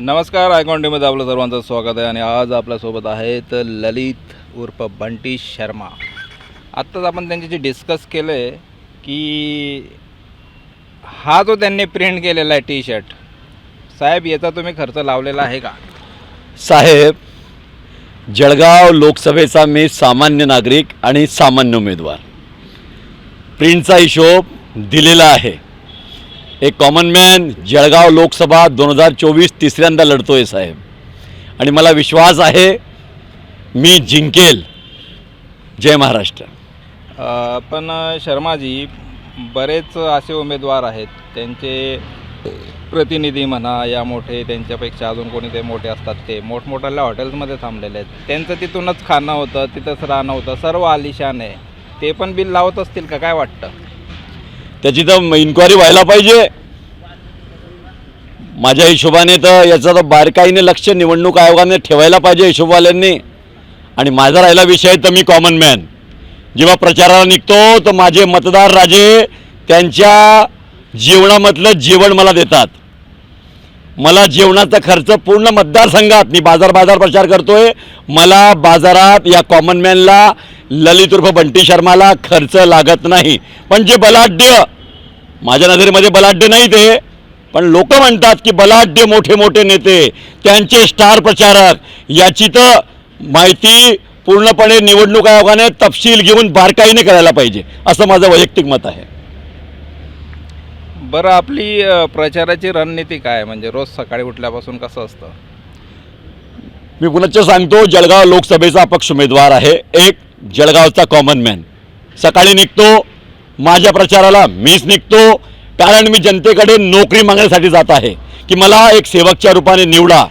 नमस्कार आयकॉन्टीमध्ये आपलं सर्वांचं स्वागत आहे आणि आज आपल्यासोबत आहेत ललित उर्फ बंटी शर्मा. आत्ताच आपण त्यांच्याशी डिस्कस केलं आहे की हा जो त्यांनी प्रिंट केलेला आहे टी शर्ट साहेब याचा तुम्ही खर्च लावलेला आहे का? साहेब जळगाव लोकसभेचा मी सामान्य नागरिक आणि सामान्य उमेदवार. प्रिंटचा हिशोब दिलेला आहे. एक कॉमन मॅन जळगाव लोकसभा दोन हजार चोवीस तिसऱ्यांदा लढतो आहे साहेब. आणि मला विश्वास आहे मी जिंकेल. जय महाराष्ट्र. पण शर्माजी बरेच असे उमेदवार आहेत त्यांचे प्रतिनिधी म्हणा या मोठे त्यांच्यापेक्षा अजून कोणी ते मोठे असतात ते. मोठमोठ्या हॉटेल्समध्ये थांबलेले आहेत. त्यांचं तिथूनच खाणं होतं तिथंच राहणं होतं सर्व आलिशान आहे. ते पण बिल लावत असतील का? काय वाटतं? त्याची तर इन्क्वायरी व्हायला पाहिजे. माझ्या हिशोबाने तर याचं तर बारकाईने लक्ष निवडणूक आयोगाने ठेवायला पाहिजे हिशोबवाल्यांनी. आणि माझा राहिला विषय तर मी कॉमन मॅन जेव्हा प्रचाराला निघतो तर माझे मतदार राजे त्यांच्या जेवणामधलं जेवण मला देतात. मला जेवणाचा खर्च पूर्ण मतदारसंघात मी बाजार बाजार प्रचार करतोय. मला बाजारात या कॉमन मॅनला ललित उर्फ बंटी शर्माला खर्च लागत नाही. पण जे बलाढ्य. माझ्या नजरेमध्ये बलाढ्य नाही ते. पण लोक म्हणतात की बलाढ्य मोठे मोठे नेते त्यांचे स्टार प्रचारक याची तर माहिती पूर्णपणे निवडणूक आयोगाने तपशील घेऊन बारकाईने करायला पाहिजे असं माझं वैयक्तिक मत आहे. बरं आपली प्रचाराची रणनीती काय? म्हणजे रोज सकाळी उठल्यापासून कसं असतं? मी पुनश्च सांगतो जळगाव लोकसभेचा अपक्ष उमेदवार आहे. एक जळगावचा कॉमन मॅन सकाळी निघतो माझ्या प्रचाराला मीच निघतो कारण मी जनतेकडे नोकरी मागण्यासाठी जात आहे की मला एक सेवकच्या रूपाने निवडा.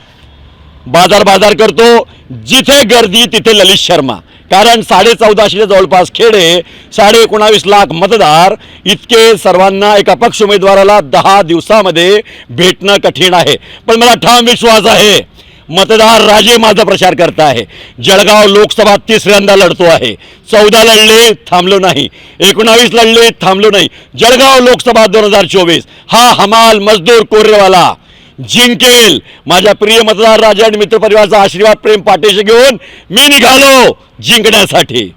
बाजार बाजार करतो जिथे गर्दी तिथे ललित शर्मा. कारण साडे चौदाशेच्या जवळपास खेडे साडे एकोणावीस लाख मतदार इतके सर्वांना एका अपक्ष उमेदवाराला दहा दिवसामध्ये भेटणं कठीण आहे. पण मला ठाम विश्वास आहे. मतदार राजे माझा प्रचार करत आहे. जळगाव लोकसभा तिसऱ्यांदा लढतो आहे. चौदा लढले थांबलो नाही. एकोणावीस लढले थांबलो नाही. जळगाव लोकसभा दोन हजार चोवीस. हा हमाल मजदूर कोरेवाला. जिंकेल. माझ्या प्रिय मतदार राजा आणि मित्रपरिवाराचा आशीर्वाद प्रेम पाठीशी घेऊन मी निघालो जिंकण्यासाठी.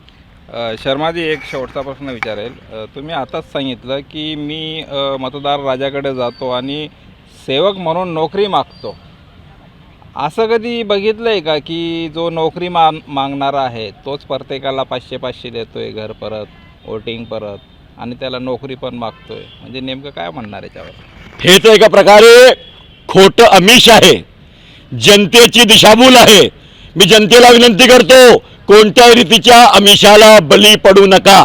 शर्माजी एक शेवटचा प्रश्न विचारेल. तुम्ही आताच सांगितलं की मी मतदार राजाकडे जातो आणि सेवक म्हणून नोकरी मागतो. असं कधी बघितलं आहे का की जो नोकरी मा मागणारा आहे तोच प्रत्येकाला पाचशे पाचशे देतो आहे घर परत वोटिंग परत आणि त्याला नोकरी पण मागतोय? म्हणजे नेमकं काय म्हणणार याच्यावर? हे तर एका प्रकारे खोटं अमिष आहे. जनतेची दिशाभूल आहे. मी जनतेला विनंती करतो कोणत्याही रीतीच्या अमिषाला बली पडू नका.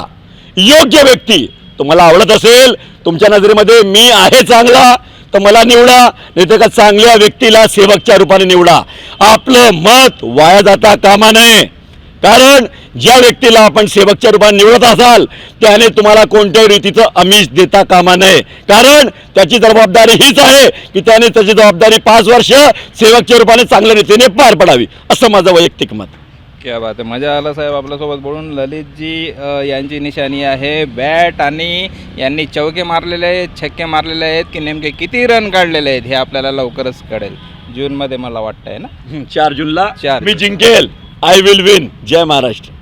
योग्य व्यक्ती तुम्हाला आवडत असेल तुमच्या नजरेमध्ये मी आहे चांगला. तर मला निवडा नाही तर का चांगल्या व्यक्तीला सेवकच्या रूपाने निवडा. आपलं मत वाया जाता कामा नये. कारण ज्या व्यक्तीला आपण सेवकच्या रूपाने निवडत असाल त्याने तुम्हाला कोणत्याही रीतीचं आमिष देता कामा नये. कारण त्याची जबाबदारी हीच आहे की त्याने त्याची जबाबदारी पाच वर्ष सेवकच्या रूपाने चांगल्या रीतीने पार पडावी. असं माझं वैयक्तिक मत. क्या बात आहे मजा आलं साहेब आपल्यासोबत बोलून. ललितजी अ, यांची निशाणी आहे. बॅट आणि यांनी चौके मारलेले आहेत छक्के मारलेले आहेत की नेमके किती रन काढलेले आहेत हे आपल्याला लवकरच कळेल. जूनमध्ये मला वाटतं आहे ना? चार जूनला चार मी जिंकेल. आय विल विन जय महाराष्ट्र.